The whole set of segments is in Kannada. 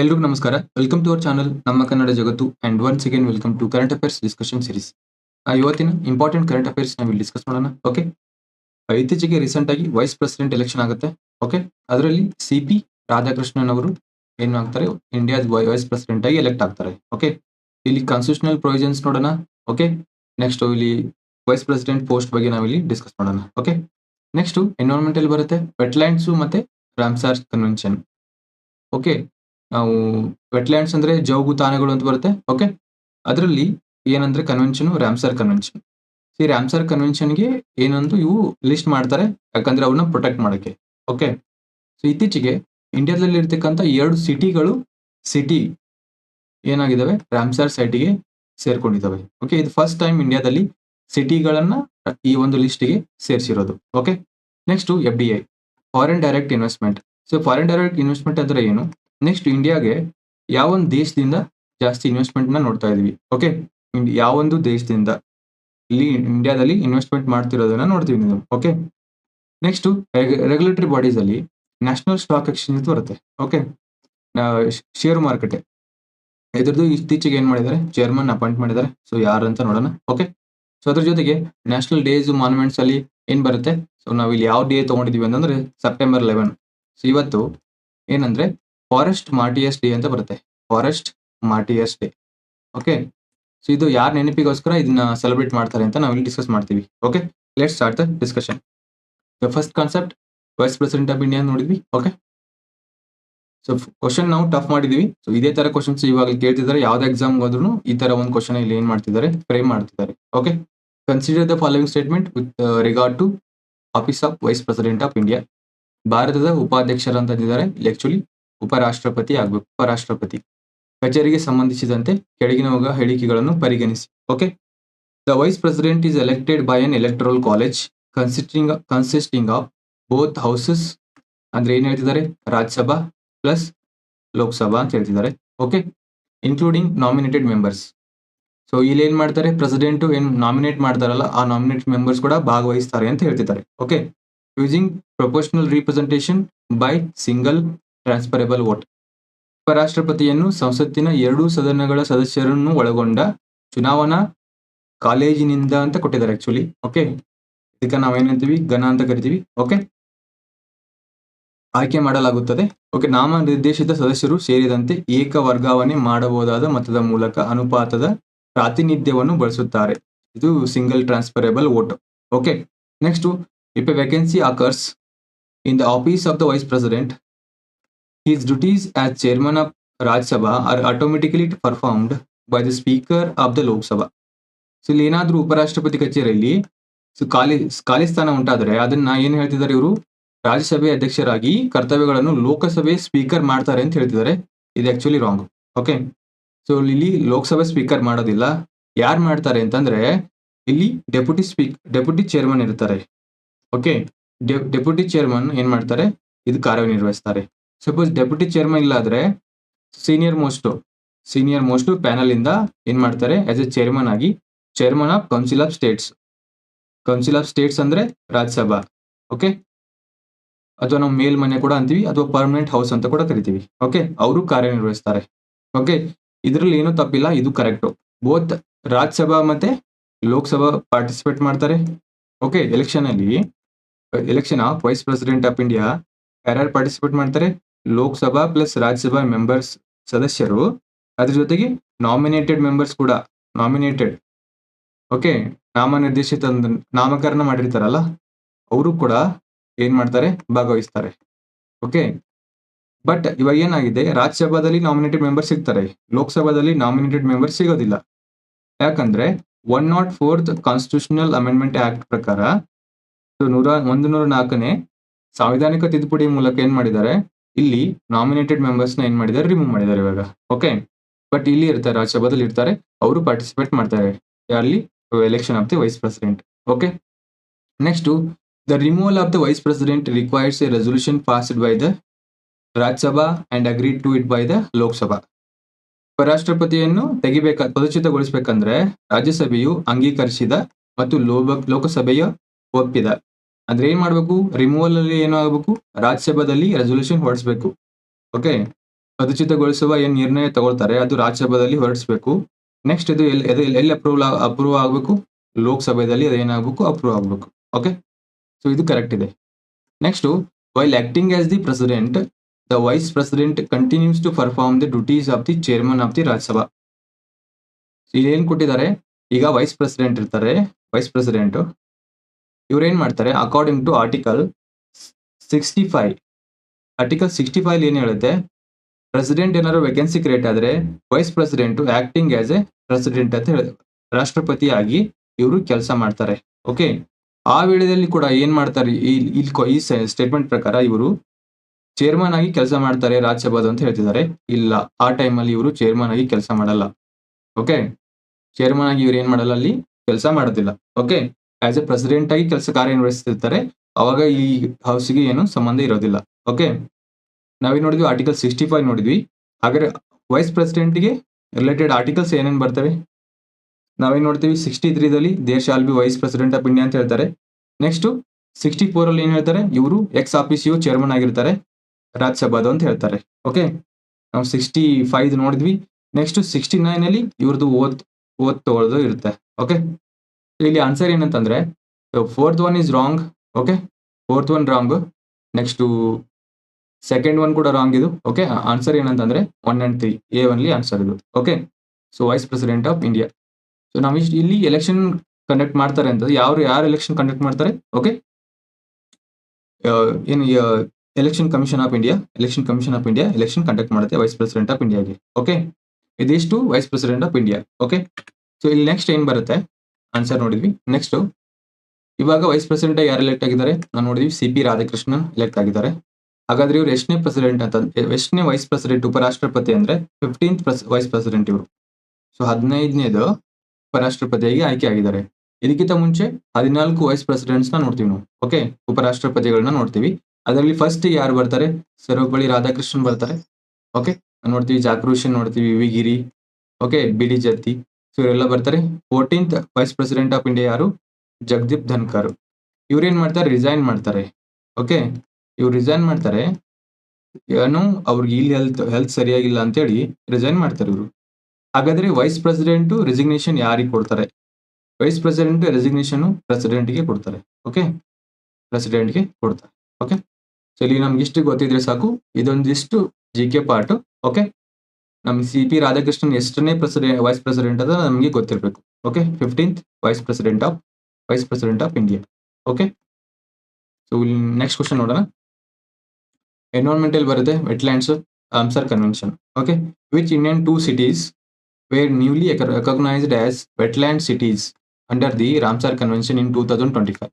ಎಲ್ರಿಗೂ ನಮಸ್ಕಾರ. ವೆಲ್ಕಮ್ ಟು ಅವರ್ ಚಾನಲ್ ನಮ್ಮ ಕನ್ನಡ ಜಗತ್ತು and once again welcome to current affairs discussion series ಇವತ್ತಿನ ಇಂಪಾರ್ಟೆಂಟ್ ಕರೆಂಟ್ ಅಫೇರ್ಸ್ ನಾವು ಇಲ್ಲಿ ಡಿಸ್ಕಸ್ ಮಾಡೋಣ ಓಕೆ ಇತ್ತೀಚೆಗೆ ರೀಸೆಂಟ್ ಆಗಿ ವೈಸ್ ಪ್ರೆಸಿಡೆಂಟ್ ಎಲೆಕ್ಷನ್ ಆಗುತ್ತೆ ಓಕೆ ಅದರಲ್ಲಿ ಸಿ ಪಿ ರಾಧಾಕೃಷ್ಣನ್ ಅವರು ಏನು ಆಗ್ತಾರೆ? ಇಂಡಿಯಾದ ವೈಸ್ ಪ್ರೆಸಿಡೆಂಟ್ ಆಗಿ ಎಲೆಕ್ಟ್ ಆಗ್ತಾರೆ ಓಕೆ ಇಲ್ಲಿ ಕಾನ್ಸ್ಟಿಟ್ಯೂಷನಲ್ ಪ್ರೊವಿಜನ್ಸ್ ನೋಡೋಣ ಓಕೆ ನೆಕ್ಸ್ಟ್ ಇಲ್ಲಿ ವೈಸ್ ಪ್ರೆಸಿಡೆಂಟ್ ಪೋಸ್ಟ್ ಬಗ್ಗೆ ನಾವಿಲ್ಲಿ ಡಿಸ್ಕಸ್ ಮಾಡೋಣ ಓಕೆ ನೆಕ್ಸ್ಟ್ ಅಲ್ಲಿ ಬರುತ್ತೆ ವೆಟ್ಲ್ಯಾಂಡ್ಸ್ ಮತ್ತೆ ರಾಮ್ಸಾರ್ ಕನ್ವೆನ್ಷನ್ ಓಕೆ ನಾವು ವೆಟ್ಲ್ಯಾಂಡ್ಸ್ ಅಂದ್ರೆ ಜೌಗು ತಾಣಗಳು ಅಂತ ಬರುತ್ತೆ ಓಕೆ ಅದರಲ್ಲಿ ಏನಂದ್ರೆ ಕನ್ವೆನ್ಷನ್ ರಾಮ್ಸರ್ ಕನ್ವೆನ್ಷನ್ ಈ ರಾಮ್ಸರ್ ಕನ್ವೆನ್ಷನ್ಗೆ ಏನಂದು ಇವು ಲಿಸ್ಟ್ ಮಾಡ್ತಾರೆ, ಯಾಕಂದ್ರೆ ಅವನ್ನ ಪ್ರೊಟೆಕ್ಟ್ ಮಾಡಕ್ಕೆ ಓಕೆ ಸೊ ಇತ್ತೀಚೆಗೆ ಇಂಡಿಯಾದಲ್ಲಿ ಇರ್ತಕ್ಕಂಥ ಎರಡು ಸಿಟಿಗಳು ಸಿಟಿ ಏನಾಗಿದ್ದಾವೆ ರಾಮ್ಸರ್ ಸೈಟಿಗೆ ಸೇರ್ಕೊಂಡಿದ್ದಾವೆ ಓಕೆ ಇದು ಫಸ್ಟ್ ಟೈಮ್ ಇಂಡಿಯಾದಲ್ಲಿ ಸಿಟಿಗಳನ್ನ ಈ ಒಂದು ಲಿಸ್ಟಿಗೆ ಸೇರಿಸಿರೋದು okay next F D I foreign direct investment so foreign direct investment ಅಂದ್ರೆ ಏನು? ನೆಕ್ಸ್ಟ್ ಇಂಡಿಯಾಗೆ ಯಾವೊಂದು ದೇಶದಿಂದ ಜಾಸ್ತಿ ಇನ್ವೆಸ್ಟ್ಮೆಂಟ್ನ ನೋಡ್ತಾ ಇದೀವಿ. ಓಕೆ ಯಾವೊಂದು ದೇಶದಿಂದ ಇಲ್ಲಿ ಇಂಡಿಯಾದಲ್ಲಿ ಇನ್ವೆಸ್ಟ್ಮೆಂಟ್ ಮಾಡ್ತಿರೋದನ್ನ ನೋಡ್ತೀವಿ ನೀವು. ಓಕೆ ನೆಕ್ಸ್ಟ್ ರೆಗ್ಯುಲೇಟರಿ ಬಾಡೀಸ್ ಅಲ್ಲಿ ನ್ಯಾಷನಲ್ ಸ್ಟಾಕ್ ಎಕ್ಸ್ಚೇಂಜ್ ಬರುತ್ತೆ. ಓಕೆ ಶೇರ್ ಮಾರುಕಟ್ಟೆ ಇದ್ರದ್ದು ಇತ್ತೀಚೆಗೆ ಏನ್ ಮಾಡಿದ್ದಾರೆ ಚೇರ್ಮನ್ ಅಪಾಯಿಂಟ್ ಮಾಡಿದ್ದಾರೆ ಸೊ ಯಾರು ಅಂತ ನೋಡೋಣ. ಓಕೆ ಸೊ ಅದ್ರ ಜೊತೆಗೆ ನ್ಯಾಷನಲ್ ಡೇಸ್ ಮಾನ್ಯುಮೆಂಟ್ಸ್ ಅಲ್ಲಿ ಏನ್ ಬರುತ್ತೆ? ಸೊ ನಾವು ಇಲ್ಲಿ ಯಾವ ಡೇ ತಗೊಂಡಿದೀವಿ ಅಂತಂದ್ರೆ ಸೆಪ್ಟೆಂಬರ್ ಲೆವೆನ್ ಸೊ ಇವತ್ತು ಏನಂದ್ರೆ ಫಾರೆಸ್ಟ್ ಮಾರ್ಟಿಯಸ್ ಡೇ ಅಂತ ಬರುತ್ತೆ. Forest martyrs day okay so ಇದು ಯಾರ ನೆನಪಿಗೋಸ್ಕರ ಇದನ್ನ ಸೆಲೆಬ್ರೇಟ್ ಮಾಡ್ತಾರೆ ಅಂತ ನಾವು ಇಲ್ಲಿ ಡಿಸ್ಕಸ್ ಮಾಡ್ತೀವಿ okay let start the discussion first concept vice president of India ನೋಡಿದ್ವಿ? ಓಕೆ ಸೊ ಕ್ವಶನ್ ನಾವು ಟಫ್ ಮಾಡಿದೀವಿ. ಸೊ ಇದೇ ತರ ಕ್ವಶನ್ಸ್ ಇವಾಗ ಕೇಳ್ತಿದ್ದಾರೆ. ಯಾವ್ದು ಎಕ್ಸಾಮ್ ಹೋದ್ರು ಈ ತರ ಒಂದು ಕ್ವಶನ್ ಇಲ್ಲಿ ಏನ್ ಮಾಡ್ತಿದ್ದಾರೆ? ಫ್ರೇಮ್ ಮಾಡ್ತಿದ್ದಾರೆ. Okay consider the following statement with regard to office of vice president of India ಭಾರತದ ಉಪಾಧ್ಯಕ್ಷರು ಅಂತ ಇದ್ದಾರೆ ಆಕ್ಚುಲಿ ಉಪರಾಷ್ಟ್ರಪತಿ ಆಗ್ಬೇಕು ಉಪರಾಷ್ಟ್ರಪತಿ. ಕಚೇರಿಗೆ ಸಂಬಂಧಿಸಿದಂತೆ ಕೆಳಗಿನ ಹೇಳಿಕೆಗಳನ್ನು ಪರಿಗಣಿಸಿ. Okay? The vice president is elected by an electoral college consisting consisting of both houses ಅಂದ್ರೆ ಏನ್ ಹೇಳ್ತಿದ್ದಾರೆ? ರಾಜ್ಯಸಭಾ ಪ್ಲಸ್ ಲೋಕಸಭಾ ಅಂತ ಹೇಳ್ತಿದ್ದಾರೆ. Okay? Including nominated members so ಇಲ್ಲಿ ಏನ್ ಮಾಡ್ತಾರೆ? ಪ್ರೆಸಿಡೆಂಟ್ ಏನ್ ನಾಮಿನೇಟ್ ಮಾಡ್ತಾರಲ್ಲ, ಆ ನಾಮಿನೇಟ್ ಮೆಂಬರ್ಸ್ ಕೂಡ ಭಾಗವಹಿಸ್ತಾರೆ ಅಂತ ಹೇಳ್ತಿದ್ದಾರೆ. Okay? Using proportional representation by single transferable vote ಉಪರಾಷ್ಟ್ರಪತಿಯನ್ನು ಸಂಸತ್ತಿನ ಎರಡೂ ಸದನಗಳ ಸದಸ್ಯರನ್ನು ಒಳಗೊಂಡ ಚುನಾವಣಾ ಕಾಲೇಜಿನಿಂದ ಅಂತ ಕೊಟ್ಟಿದ್ದಾರೆ ಆಕ್ಚುಲಿ ಓಕೆ ಇದಕ್ಕೆ ನಾವೇನಂತೀವಿ ಘನ ಅಂತ ಕರಿತೀವಿ ಓಕೆ ಆಯ್ಕೆ ಮಾಡಲಾಗುತ್ತದೆ. ಓಕೆ ನಾಮನಿರ್ದೇಶಿತ ಸದಸ್ಯರು ಸೇರಿದಂತೆ ಏಕ ವರ್ಗಾವಣೆ ಮಾಡಬಹುದಾದ ಮತದ ಮೂಲಕ ಅನುಪಾತದ ಪ್ರಾತಿನಿಧ್ಯವನ್ನು ಬಳಸುತ್ತಾರೆ. ಇದು single transferable vote okay next if a vacancy occurs in the office of the Vice President, his duties as chairman of Raj Sabha are automatically performed by the speaker of the Lok Sabha. So ಇಲ್ಲಿ ಏನಾದ್ರೂ ಉಪರಾಷ್ಟ್ರಪತಿ ಕಚೇರಿಯಲ್ಲಿ ಸೊ ಖಾಲಿ ಖಾಲಿ ಸ್ಥಾನ ಉಂಟಾದ್ರೆ ಅದನ್ನ ಏನು ಹೇಳ್ತಿದ್ದಾರೆ ಇವರು? ರಾಜ್ಯಸಭೆ ಅಧ್ಯಕ್ಷರಾಗಿ ಕರ್ತವ್ಯಗಳನ್ನು ಲೋಕಸಭೆ ಸ್ಪೀಕರ್ ಮಾಡ್ತಾರೆ ಅಂತ ಹೇಳ್ತಿದ್ದಾರೆ. ಇದು ಆಕ್ಚುಲಿ ರಾಂಗ್ ಓಕೆ ಸೊ ಇಲ್ಲಿ ಲೋಕಸಭೆ ಸ್ಪೀಕರ್ ಮಾಡೋದಿಲ್ಲ. ಯಾರು ಮಾಡ್ತಾರೆ ಅಂತಂದ್ರೆ ಇಲ್ಲಿ ಡೆಪ್ಯೂಟಿ ಸ್ಪೀಕ್ ಡೆಪ್ಯೂಟಿ ಚೇರ್ಮನ್ ಇರ್ತಾರೆ. ಓಕೆ ಡೆಪ್ಯೂಟಿ ಚೇರ್ಮನ್ ಏನು ಮಾಡ್ತಾರೆ? ಇದು ಕಾರ್ಯನಿರ್ವಹಿಸ್ತಾರೆ. ಸಪೋಸ್ ಡೆಪ್ಯೂಟಿ ಚೇರ್ಮನ್ ಇಲ್ಲ ಆದ್ರೆ ಸೀನಿಯರ್ ಮೋಸ್ಟ್ ಸೀನಿಯರ್ ಮೋಸ್ಟ್ ಪ್ಯಾನಲಿಂದ ಏನ್ ಮಾಡ್ತಾರೆ? ಆಸ್ ಎ ಚೇರ್ಮನ್ ಆಗಿ chairman of council of states council of states ಅಂದ್ರೆ ರಾಜ್ಯಸಭಾ ಓಕೆ ಅಥವಾ ನಾವು ಮೇಲ್ ಮನೆ ಕೂಡ ಅಂತೀವಿ, ಅಥವಾ ಪರ್ಮನೆಂಟ್ ಹೌಸ್ ಅಂತ ಕೂಡ ಕರಿತೀವಿ ಓಕೆ ಅವರು ಕಾರ್ಯನಿರ್ವಹಿಸ್ತಾರೆ ಓಕೆ ಇದರಲ್ಲಿ ಏನೂ ತಪ್ಪಿಲ್ಲ, ಇದು ಕರೆಕ್ಟ್ ಬೋತ್ ರಾಜ್ಯಸಭಾ ಮತ್ತೆ ಲೋಕಸಭಾ ಪಾರ್ಟಿಸಿಪೇಟ್ ಮಾಡ್ತಾರೆ ಓಕೆ ಎಲೆಕ್ಷನ್ ಅಲ್ಲಿ election of vice president of India ಯಾರ್ಯಾರು ಪಾರ್ಟಿಸಿಪೇಟ್ ಮಾಡ್ತಾರೆ. ಲೋಕಸಭಾ ಪ್ಲಸ್ ರಾಜ್ಯಸಭಾ ಮೆಂಬರ್ಸ್ ಸದಸ್ಯರು. ಅದ್ರ ಜೊತೆಗೆ ನಾಮಿನೇಟೆಡ್ ಮೆಂಬರ್ಸ್ ಕೂಡ ನಾಮಿನೇಟೆಡ್ ಓಕೆ ನಾಮನಿರ್ದೇಶಿತ ನಾಮಕರಣ ಮಾಡಿರ್ತಾರಲ್ಲ, ಅವರು ಕೂಡ ಏನ್ ಮಾಡ್ತಾರೆ? ಭಾಗವಹಿಸ್ತಾರೆ. ಓಕೆ ಬಟ್ ಇವಾಗ ಏನಾಗಿದೆ? ರಾಜ್ಯಸಭಾದಲ್ಲಿ ನಾಮಿನೇಟೆಡ್ ಮೆಂಬರ್ ಸಿಗ್ತಾರೆ. ಲೋಕಸಭಾದಲ್ಲಿ ನಾಮಿನೇಟೆಡ್ ಮೆಂಬರ್ ಸಿಗೋದಿಲ್ಲ. ಯಾಕಂದ್ರೆ one not fourth constitutional amendment act ಪ್ರಕಾರ ನೂರ ಒಂದು ನೂರ ನಾಲ್ಕನೇ ಸಾಂವಿಧಾನಿಕ ತಿದ್ದುಪಡಿ ಮೂಲಕ ಏನ್ ಮಾಡಿದ್ದಾರೆ? ಇಲ್ಲಿ ನಾಮಿನೇಟೆಡ್ ಮೆಂಬರ್ಸ್ನ ಏನ್ ಮಾಡಿದ್ದಾರೆ? ರಿಮೂವ್ ಮಾಡಿದ್ದಾರೆ ಇವಾಗ. ಓಕೆ ಬಟ್ ಇಲ್ಲಿ ಇರ್ತಾರೆ ರಾಜ್ಯಸಭಾದಲ್ಲಿ ಇರ್ತಾರೆ, ಅವರು ಪಾರ್ಟಿಸಿಪೇಟ್ ಮಾಡ್ತಾರೆ. ಅಲ್ಲಿ election of the vice president okay next the removal of the vice president requires a resolution passed by the Rajya Sabha and agreed to it by the Lok Sabha ಉಪರಾಷ್ಟ್ರಪತಿಯನ್ನು ತೆಗಿಬೇಕ, ಪದಚ್ಯುತಗೊಳಿಸಬೇಕಂದ್ರೆ ರಾಜ್ಯಸಭೆಯು ಅಂಗೀಕರಿಸಿದ ಮತ್ತು ಲೋಕಸಭೆಯ ಒಪ್ಪಿದ. ಅಂದ್ರೆ ಏನ್ ಮಾಡ್ಬೇಕು? ರಿಮೂವಲ್ ಅಲ್ಲಿ ಏನು ಆಗ್ಬೇಕು? ರಾಜ್ಯಸಭಾದಲ್ಲಿ ರೆಸೊಲ್ಯೂಷನ್ ಹೊರಡಿಸ್ಬೇಕು. ಓಕೆ ಅಧಿಚಿತಗೊಳಿಸುವ ಏನ್ ನಿರ್ಣಯ ತಗೊಳ್ತಾರೆ? ಅದು ರಾಜ್ಯಸಭಾದಲ್ಲಿ ಹೊರಡಿಸಬೇಕು. ನೆಕ್ಸ್ಟ್ ಇದು ಎಲ್ಲಿ ಎಲ್ಲಿ- ಅಪ್ರೂವ್ ಅಪ್ರೂವ್ ಆಗಬೇಕು? ಲೋಕಸಭೆಯಲ್ಲಿ ಅದೇನಾಗಬೇಕು ಅಪ್ರೂವ್ ಆಗಬೇಕು? ಓಕೆ ಸೊ ಇದು ಕರೆಕ್ಟ್ ಇದೆ. Next while acting as the president the vice president continues to perform the duties of the chairman of the Rajya Sabha ಇಲ್ಲಿ ಏನ್ ಕೊಟ್ಟಿದ್ದಾರೆ? ಈಗ ವೈಸ್ ಪ್ರೆಸಿಡೆಂಟ್ ಇರ್ತಾರೆ. ವೈಸ್ ಪ್ರೆಸಿಡೆಂಟ್ ಇವ್ರು ಏನ್ ಮಾಡ್ತಾರೆ according to article sixty five article sixty five ಏನ್ ಹೇಳುತ್ತೆ ಪ್ರೆಸಿಡೆಂಟ್ ಏನಾದ್ರು ವೇಕೆನ್ಸಿ ಕ್ರಿಯೇಟ್ ಆದ್ರೆ vice president acting as a president ಅಂತ ಹೇಳಿದ್ರು ರಾಷ್ಟ್ರಪತಿಯಾಗಿ ಇವರು ಕೆಲಸ ಮಾಡ್ತಾರೆ ಓಕೆ ಆ ವೇಳೆಯಲ್ಲಿ ಕೂಡ ಏನ್ ಮಾಡ್ತಾರೆ, ಈ ಸ್ಟೇಟ್ಮೆಂಟ್ ಪ್ರಕಾರ ಇವರು ಚೇರ್ಮನ್ ಆಗಿ ಕೆಲಸ ಮಾಡ್ತಾರೆ ರಾಜ್ಯಸಭಾದ ಅಂತ ಹೇಳ್ತಿದ್ದಾರೆ. ಇಲ್ಲ, ಆ ಟೈಮಲ್ಲಿ ಇವರು ಚೇರ್ಮನ್ ಆಗಿ ಕೆಲಸ ಮಾಡಲ್ಲ ಓಕೆ ಚೇರ್ಮನ್ ಆಗಿ ಇವ್ರು ಏನ್ ಮಾಡಲ್ಲ ಅಲ್ಲಿ? ಕೆಲಸ ಮಾಡೋದಿಲ್ಲ ಓಕೆ ಆಸ್ ಎ ಪ್ರೆಸಿಡೆಂಟ್ ಆಗಿ ಕೆಲಸ ಕಾರ್ಯನಿರ್ವಹಿಸ್ತಿರ್ತಾರೆ, ಅವಾಗ ಈ ಹೌಸ್ಗೆ ಏನು ಸಂಬಂಧ ಇರೋದಿಲ್ಲ. ಓಕೆ ನಾವೇನ್ ನೋಡಿದ್ವಿ? ಆರ್ಟಿಕಲ್ ಸಿಕ್ಸ್ಟಿ ಫೈವ್ ನೋಡಿದ್ವಿ. ಹಾಗಾದ್ರೆ ವೈಸ್ ಪ್ರೆಸಿಡೆಂಟ್ಗೆ ರಿಲೇಟೆಡ್ ಆರ್ಟಿಕಲ್ಸ್ ಏನೇನು ಬರ್ತವೆ? ನಾವೇನು ನೋಡ್ತೀವಿ? Sixty ತ್ರೀದಲ್ಲಿ there shall be vice president of India ಅಂತ ಹೇಳ್ತಾರೆ. ನೆಕ್ಸ್ಟು ಸಿಕ್ಸ್ಟಿ ಫೋರ್ ಅಲ್ಲಿ ಏನ್ ಹೇಳ್ತಾರೆ? ಇವರು ಎಕ್ಸ್ ಆಫೀಸಿಯು ಚೇರ್ಮನ್ ಆಗಿರ್ತಾರೆ. ರಾಜ್ಯಸಭಾದ ಅಂತ ಹೇಳ್ತಾರೆ. ಓಕೆ ನಾವು ಸಿಕ್ಸ್ಟಿ ಫೈವ್ ನೋಡಿದ್ವಿ. ನೆಕ್ಸ್ಟ್ ಸಿಕ್ಸ್ಟಿ ನೈನಲ್ಲಿ ಇವ್ರದ್ದು ಓದ್ ಓದ್ ತಗೊಳ್ಳೋದು ಇರುತ್ತೆ. ಓಕೆ ಇಲ್ಲಿ ಆನ್ಸರ್ ಏನಂತಂದ್ರೆ fourth one is wrong okay fourth one wrong next second one ಕೂಡ ರಾಂಗ್ ಇದು ಓಕೆ ಆನ್ಸರ್ ಏನಂತಂದ್ರೆ one and three a only answer ಇದು okay so vice president of India so ನಾವು ಇಲ್ಲಿ ಎಲೆಕ್ಷನ್ ಕಂಡಕ್ಟ್ ಮಾಡ್ತಾರೆ ಅಂತ ಯಾರು ಯಾರು ಎಲೆಕ್ಷನ್ ಕಂಡಕ್ಟ್ ಮಾಡ್ತಾರೆ ಓಕೆ ಏನು election commission of India election commission of India election conduct ಮಾಡುತ್ತೆ ವೈಸ್ ಪ್ರೆಸಿಡೆಂಟ್ ಆಫ್ ಇಂಡಿಯಾಗೆ ಓಕೆ ಇದಿಷ್ಟು vice president of India okay so ಇಲ್ಲಿ ನೆಕ್ಸ್ಟ್ ಏನ್ ಬರುತ್ತೆ? ಆನ್ಸರ್ ನೋಡಿದ್ವಿ. ನೆಕ್ಸ್ಟ್ ಇವಾಗ ವೈಸ್ ಪ್ರೆಸಿಡೆಂಟ್ ಯಾರು ಎಲೆಕ್ಟ್ ಆಗಿದ್ದಾರೆ? ನಾವು ನೋಡಿದ್ವಿ ಸಿ ಪಿ ರಾಧಾಕೃಷ್ಣನ್ ಎಲೆಕ್ಟ್ ಆಗಿದ್ದಾರೆ. ಹಾಗಾದ್ರೆ ಇವರು ಎಷ್ಟನೇ ಪ್ರೆಸಿಡೆಂಟ್ ಅಂತ, ಎಷ್ಟನೇ ವೈಸ್ ಪ್ರೆಸಿಡೆಂಟ್ ಉಪರಾಷ್ಟ್ರಪತಿ ಅಂದ್ರೆ ಫಿಫ್ಟೀನ್ತ್ ವೈಸ್ ಪ್ರೆಸಿಡೆಂಟ್ ಇವರು. ಸೊ ಹದಿನೈದನೇದು ಉಪರಾಷ್ಟ್ರಪತಿಯಾಗಿ ಆಯ್ಕೆ ಆಗಿದ್ದಾರೆ. ಇದಕ್ಕಿಂತ ಮುಂಚೆ ಹದಿನಾಲ್ಕು ವೈಸ್ ಪ್ರೆಸಿಡೆಂಟ್ಸ್ನ ನೋಡ್ತೀವಿ ನಾವು. ಓಕೆ ಉಪರಾಷ್ಟ್ರಪತಿಗಳನ್ನ ನೋಡ್ತೀವಿ. ಅದರಲ್ಲಿ ಫಸ್ಟ್ ಯಾರು ಬರ್ತಾರೆ? ಸರ್ವಪಳ್ಳಿ ರಾಧಾಕೃಷ್ಣನ್ ಬರ್ತಾರೆ. ಓಕೆ ನೋಡ್ತೀವಿ, ಜಾಕ್ರೂಷನ್ ನೋಡ್ತೀವಿ ವಿ ಓಕೆ ಬಿಡಿ ಜತ್ತಿ. ಸೊ ಇವರೆಲ್ಲ ಬರ್ತಾರೆ. Fourteenth vice president of India ಯಾರು? ಜಗದೀಪ್ ಧನ್ಕರ್. ಇವ್ರೇನ್ ಮಾಡ್ತಾರೆ? ರಿಸೈನ್ ಮಾಡ್ತಾರೆ. ಓಕೆ ಇವ್ರು ರಿಸೈನ್ ಮಾಡ್ತಾರೆ. ಏನು? ಅವ್ರಿಗೆ ಇಲ್ಲಿ ಹೆಲ್ತ್ ಹೆಲ್ತ್ ಸರಿಯಾಗಿಲ್ಲ ಅಂತೇಳಿ ರಿಸೈನ್ ಮಾಡ್ತಾರೆ ಇವರು. ಹಾಗಾದ್ರೆ ವೈಸ್ ಪ್ರೆಸಿಡೆಂಟು ರೆಸಿಗ್ನೇಷನ್ ಯಾರಿಗೆ ಕೊಡ್ತಾರೆ? ವೈಸ್ ಪ್ರೆಸಿಡೆಂಟ್ ರೆಸಿಗ್ನೇಷನ್ ಪ್ರೆಸಿಡೆಂಟ್ಗೆ ಕೊಡ್ತಾರೆ. ಓಕೆ ಪ್ರೆಸಿಡೆಂಟ್ಗೆ ಕೊಡ್ತಾರೆ. ಓಕೆ ಸೊ ಇಲ್ಲಿ ನಮ್ಗೆ ಇಷ್ಟು ಗೊತ್ತಿದ್ರೆ ಸಾಕು. ಇದೊಂದಿಷ್ಟು ಜಿ ಕೆ ಪಾರ್ಟ್ ಓಕೆ ನಮ್ ಸಿ ಪಿ ರಾಧಾಕೃಷ್ಣನ್ ಎಷ್ಟನೇ ಪ್ರೆಸಿಡೆಂಟ್ ವೈಸ್ ಪ್ರೆಸಿಡೆಂಟ್ ಅದ ನಮಗೆ ಗೊತ್ತಿರಬೇಕು. Okay fifteenth vice president of vice president of India okay so next question ನೋಡೋಣ. ಎನ್ವೈರ್ಮೆಂಟಲ್ ಬರುತ್ತೆ wetlands Ramsar convention okay which Indian two cities were newly recognised as wetland cities under the Ramsar convention in two thousand twenty five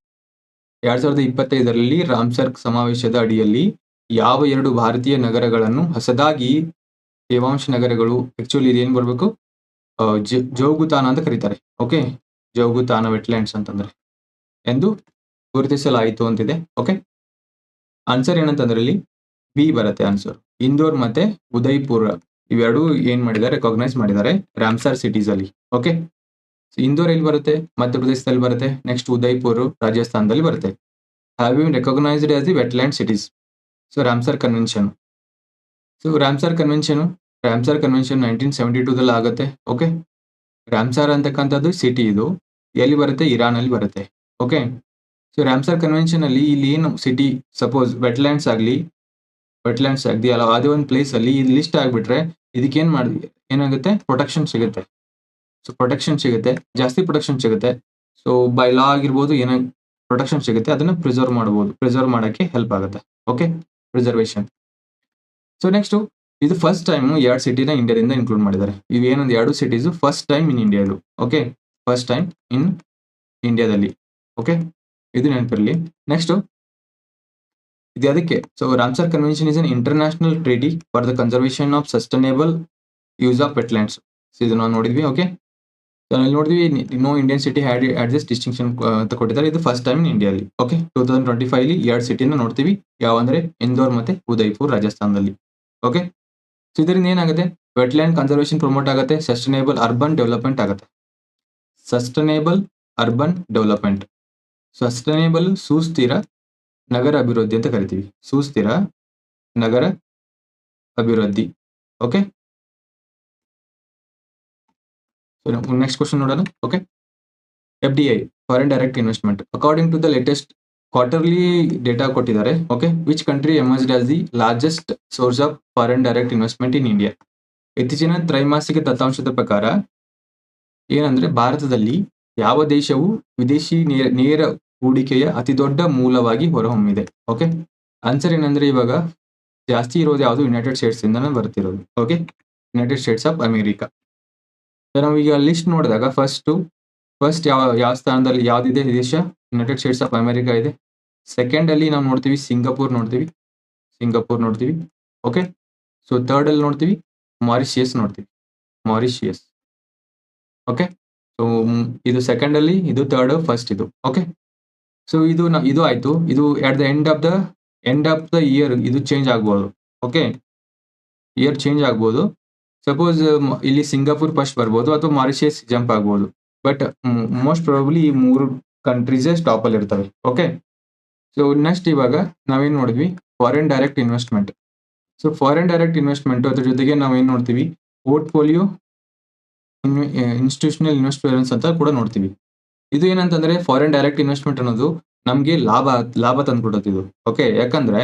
ಎರಡ್ ಸಾವಿರದ ಇಪ್ಪತ್ತೈದರಲ್ಲಿ ರಾಮ್ಸರ್ ಸಮಾವೇಶದ ಅಡಿಯಲ್ಲಿ ಯಾವ ಎರಡು ಭಾರತೀಯ ನಗರಗಳನ್ನು ಹೊಸದಾಗಿ ತೇವಾಂಶ ನಗರಗಳು ಆಕ್ಚುಲಿ ಇದೇನು ಬರಬೇಕು? ಜೋಗುತಾನ ಅಂತ ಕರೀತಾರೆ. ಓಕೆ ಜೋಗುತಾನ ವೆಟ್ಲ್ಯಾಂಡ್ಸ್ ಅಂತಂದ್ರೆ. ಎಂದು ಗುರುತಿಸಲಾಯಿತು ಅಂತಿದೆ. ಓಕೆ ಆನ್ಸರ್ ಏನಂತಂದ್ರೆ ಇಲ್ಲಿ ಬಿ ಬರುತ್ತೆ ಆನ್ಸರ್ ಇಂದೋರ್ ಮತ್ತೆ ಉದಯ್ಪುರ ಇವೆರಡು ಏನ್ ಮಾಡಿದ್ದಾರೆ? ರೆಕಾಗ್ನೈಸ್ ಮಾಡಿದ್ದಾರೆ ರಾಮ್ಸಾರ್ ಸಿಟೀಸ್ ಅಲ್ಲಿ. ಓಕೆ ಇಂದೋರ್ ಎಲ್ಲಿ ಬರುತ್ತೆ? ಮಧ್ಯಪ್ರದೇಶದಲ್ಲಿ ಬರುತ್ತೆ. ನೆಕ್ಸ್ಟ್ ಉದಯ್ಪುರ್ ರಾಜಸ್ಥಾನದಲ್ಲಿ ಬರುತ್ತೆ. Have been recognised as the wetland cities so Ramsar convention so Ramsar convention Ramsar convention nineteen seventy ಟೂದಲ್ಲಿ ಆಗುತ್ತೆ ಓಕೆ ರಾಮ್ಸಾರ್ ಅಂತಕ್ಕಂಥದ್ದು ಸಿಟಿ ಇದು, ಎಲ್ಲಿ ಬರುತ್ತೆ? ಇರಾನ್ ಅಲ್ಲಿ ಬರುತ್ತೆ ಓಕೆ ಸೊ ರಾಮ್ಸಾರ್ ಕನ್ವೆನ್ಷನ್ ಅಲ್ಲಿ ಇಲ್ಲಿ ಏನು ಸಿಟಿ ಸಪೋಸ್ ವೆಟ್ಲ್ಯಾಂಡ್ಸ್ ಆಗಲಿ ವೆಟ್ಲ್ಯಾಂಡ್ಸ್ ಆಗಲಿ ಅದೇ ಒಂದು ಪ್ಲೇಸ್ ಅಲ್ಲಿ ಇದು ಲಿಸ್ಟ್ ಆಗಿಬಿಟ್ರೆ ಇದಕ್ಕೆ ಏನ್ ಮಾಡಿ, ಏನಾಗುತ್ತೆ? ಪ್ರೊಟೆಕ್ಷನ್ ಸಿಗುತ್ತೆ. ಸೊ ಪ್ರೊಟೆಕ್ಷನ್ ಸಿಗುತ್ತೆ, ಜಾಸ್ತಿ ಪ್ರೊಟೆಕ್ಷನ್ ಸಿಗುತ್ತೆ. ಸೊ ಬೈ ಲಾ ಆಗಿರ್ಬೋದು, ಏನೋ ಪ್ರೊಟೆಕ್ಷನ್ ಸಿಗುತ್ತೆ, ಅದನ್ನ ಪ್ರಿಸರ್ವ್ ಮಾಡಬಹುದು ಪ್ರಿಸರ್ವ್ ಮಾಡೋಕ್ಕೆ ಹೆಲ್ಪ್ ಆಗುತ್ತೆ ಓಕೆ ಪ್ರಿಸರ್ವೇಷನ್ ಸೊ ನೆಕ್ಸ್ಟ್ ಇದು ಫಸ್ಟ್ ಟೈಮ್ ಎರಡು ಸಿಟಿನ ಇಂಡಿಯಾದಿಂದ ಇನ್ಕ್ಲೂಡ್ ಮಾಡಿದ್ದಾರೆ. ಇವು ಏನೊಂದು ಎರಡು cities first time in India ಇದು ಓಕೆ ಫಸ್ಟ್ ಟೈಮ್ ಇನ್ ಇಂಡಿಯಾದಲ್ಲಿ ಓಕೆ ಇದು ನೆನಪಿರಲಿ. ನೆಕ್ಸ್ಟ್ ಇದು ಅದಕ್ಕೆ so Ramsar convention is an international treaty for the conservation of sustainable use of wetlands ಇದು ನಾವು ನೋಡಿದ್ವಿ ಓಕೆ ಅಲ್ಲಿ ನೋಡಿದ್ವಿ no Indian city had had this distinction ಅಂತ ಕೊಟ್ಟಿದ್ದಾರೆ ಇದು ಫಸ್ಟ್ ಟೈಮ್ ಇನ್ ಇಂಡಿಯಾಲಿ okay two thousand twenty five ಎರಡು ಸಿಟಿನ ನೋಡ್ತೀವಿ. ಯಾವಂದ್ರೆ, ಇಂದೋರ್ ಮತ್ತೆ ಉದಯ್ಪುರ್ ರಾಜಸ್ಥಾನದಲ್ಲಿ ಓಕೆ ಸೊ ಇದರಿಂದ ಏನಾಗುತ್ತೆ? ವೆಟ್ಲ್ಯಾಂಡ್ ಕನ್ಸರ್ವೇಷನ್ ಪ್ರಮೋಟ್ ಆಗುತ್ತೆ ಸಸ್ಟೈನೇಬಲ್ ಅರ್ಬನ್ ಡೆವಲಪ್ಮೆಂಟ್ ಆಗುತ್ತೆ. ಸಸ್ಟೈನೇಬಲ್ ಅರ್ಬನ್ ಡೆವಲಪ್ಮೆಂಟ್ ಸಸ್ಟೈನೇಬಲ್ ಸುಸ್ಥಿರ ನಗರ ಅಭಿವೃದ್ಧಿ ಅಂತ ಕರಿತೀವಿ. ಸುಸ್ಥಿರ ನಗರ ಅಭಿವೃದ್ಧಿ. ಓಕೆ ನೆಕ್ಸ್ಟ್ ಕ್ವಶನ್ ನೋಡೋಣ. Okay F D I foreign direct investment according to the latest quarterly data ಕೊಟ್ಟಿದ್ದಾರೆ. Okay which country emerged as the largest source of foreign direct investment in India ಇತ್ತೀಚಿನ ತ್ರೈಮಾಸಿಕ ದತ್ತಾಂಶದ ಪ್ರಕಾರ ಏನಂದ್ರೆ ಭಾರತದಲ್ಲಿ ಯಾವ ದೇಶವು ವಿದೇಶಿ ನೇರ ನೇರ ಹೂಡಿಕೆಯ ಅತಿ ದೊಡ್ಡ ಮೂಲವಾಗಿ ಹೊರಹೊಮ್ಮಿದೆ? ಓಕೆ ಆನ್ಸರ್ ಏನಂದ್ರೆ ಇವಾಗ ಜಾಸ್ತಿ ಇರೋದು ಯಾವುದು? ಯುನೈಟೆಡ್ ಸ್ಟೇಟ್ಸ್ ಇಂದಾನೆ ಬರ್ತಿರೋದು. Okay United States of America ನಾವು ಈಗ ಲಿಸ್ಟ್ ನೋಡಿದಾಗ ಫಸ್ಟ್ ಫಸ್ಟ್ ಯಾವ ಯಾವ ಸ್ಥಾನದಲ್ಲಿ, ಯಾವ್ದಿದೆ ದೇಶ? ಯುನೈಟೆಡ್ ಸ್ಟೇಟ್ಸ್ ಆಫ್ ಅಮೆರಿಕಾ ಇದೆ. ಸೆಕೆಂಡ್ ಅಲ್ಲಿ ನಾವು ನೋಡ್ತೀವಿ ಸಿಂಗಾಪುರ್ ನೋಡ್ತೀವಿ. ಸಿಂಗಾಪುರ್ ನೋಡ್ತೀವಿ. ಓಕೆ ಸೊ ಥರ್ಡ್ ಅಲ್ಲಿ ನೋಡ್ತೀವಿ ಮಾರಿಷಿಯಸ್ ನೋಡ್ತೀವಿ. ಮಾರಿಷಿಯಸ್ ಓಕೆ ಸೊ ಇದು ಸೆಕೆಂಡ್ ಅಲ್ಲಿ, ಇದು ಥರ್ಡ್ ಫಸ್ಟ್ ಇದು. ಓಕೆ ಸೊ ಇದು ಇದು ಆಯ್ತು. ಇದು at the end of the end of the year ಇದು ಚೇಂಜ್ ಆಗ್ಬೋದು. ಓಕೆ ಇಯರ್ ಚೇಂಜ್ ಆಗ್ಬೋದು. ಸಪೋಸ್ ಇಲ್ಲಿ ಸಿಂಗಾಪುರ್ ಫಸ್ಟ್ ಬರ್ಬೋದು ಅಥವಾ ಮಾರಿಷಿಯಸ್ ಜಂಪ್ ಆಗ್ಬೋದು. ಬಟ್ ಮೋಸ್ಟ್ ಪ್ರಾಬಬ್ಲಿ ಈ ಮೂರು ಕಂಟ್ರೀಸೇ ಸ್ಟಾಪ್ ಅಲ್ಲಿ ಇರ್ತವೆ ಓಕೆ ಸೊ ನೆಕ್ಸ್ಟ್ ಇವಾಗ ನಾವೇನ್ ನೋಡಿದ್ವಿ? Foreign direct investment so foreign direct investment ಅದ್ರ ಜೊತೆಗೆ ನಾವೇನು ನೋಡ್ತೀವಿ? ಪೋರ್ಟ್ಫೋಲಿಯೋ ಇನ್ಸ್ಟಿಟ್ಯೂಷನಲ್ ಇನ್ವೆಸ್ಟ್ಮೆಂಟ್ಸ್ ಅಂತ ಕೂಡ ನೋಡ್ತೀವಿ. ಇದು ಏನಂತಂದ್ರೆ ಫಾರಿನ್ ಡೈರೆಕ್ಟ್ ಇನ್ವೆಸ್ಟ್ಮೆಂಟ್ ಅನ್ನೋದು ನಮ್ಗೆ ಲಾಭ ಲಾಭ ತಂದ್ಕೊಡುತ್ತೆ ಇದು. ಓಕೆ ಯಾಕಂದ್ರೆ